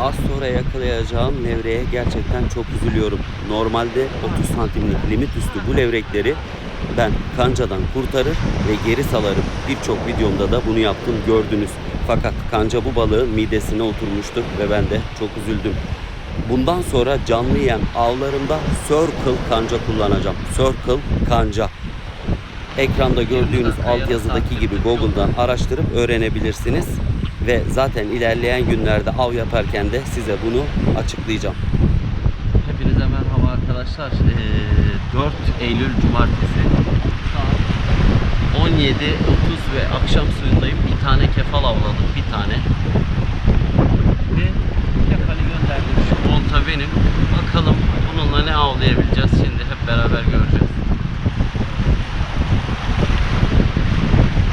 az sonra yakalayacağım levreye gerçekten çok üzülüyorum. Normalde 30 santimlik limit üstü bu levrekleri ben kancadan kurtarır ve geri salarım. Birçok videomda da bunu yaptım gördünüz. Fakat kanca bu balığın midesine oturmuştu ve ben de çok üzüldüm. Bundan sonra canlı yem avlarımda circle kanca kullanacağım. Circle kanca. Ekranda gördüğünüz altyazıdaki gibi Google'dan araştırıp öğrenebilirsiniz. Ve zaten ilerleyen günlerde av yaparken de size bunu açıklayacağım. Hepinize merhaba arkadaşlar. Ee, 4 Eylül Cumartesi saat 17.30 ve akşam suyundayım. Bir tane kefal avladım. Bir tane. Ve kefali gönderdim. Şu monta benim. Bakalım bununla ne avlayabileceğiz şimdi hep beraber göreceğiz.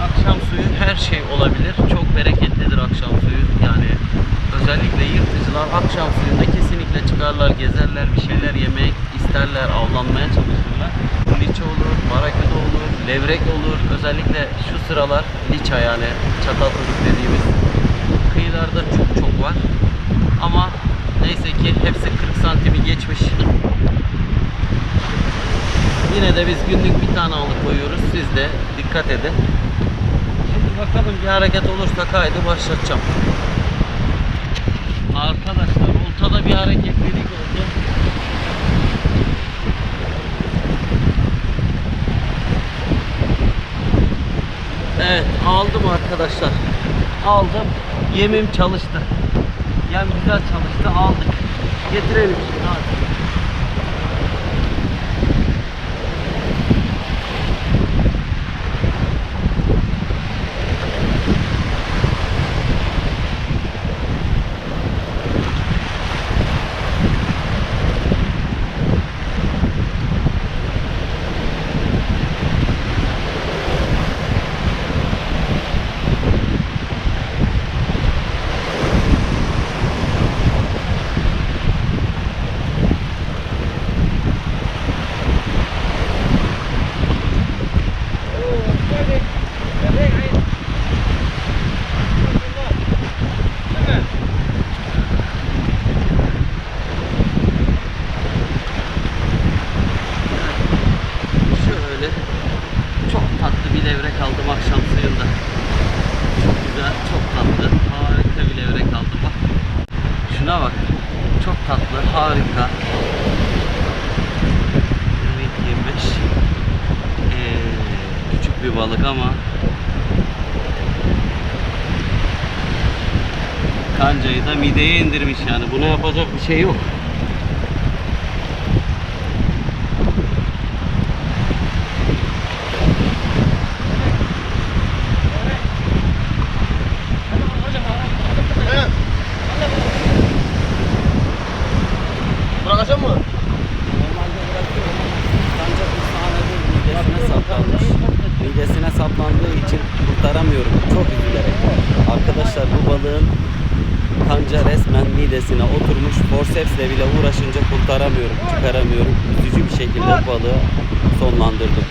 Akşam suyu her şey olabilir. Çok bereketlidir akşam suyu. Yani özellikle yırtıcılar akşam suyunda kesinlikle çıkarlar, gezerler, bir şeyler yemek isterler, avlanmaya çalışırlar. Liçe olur, barakuda olur, levrek olur. Özellikle şu sıralar liça yani çataltılık dediğimiz kıyılarda çok çok var. Ama neyse ki hepsi 40 santimi geçmiş. Yine de biz günlük bir tane alıkoyuyoruz. Siz de dikkat edin. Şimdi bakalım bir hareket olursa kaydı başlatacağım. Arkadaşlar oltada bir hareketlilik oldu. Evet aldım arkadaşlar. Aldım. Yemim çalıştı. Yem güzel çalıştı aldık. Getirelim şimdi hadi. Şöyle çok tatlı bir levrek aldım akşam suyunda. Çok güzel, çok tatlı. Harika bir levrek aldım bak. Şuna bak. Çok tatlı, harika. Evet 25. Ee, küçük bir balık ama kancayı da mideye indirmiş yani. Buna yapacak bir şey yok. Bırakacak mı? Normalde bırakıyorum ama kanca bir sahnede midesine saplanmış. Midesine saplandığı için kurtaramıyorum. Çok üzülerek. Arkadaşlar bu balığın kanca resmen midesine oturmuş. Forcepsle bile uğraşınca kurtaramıyorum, çıkaramıyorum. Üzücü bir şekilde balığı sonlandırdım.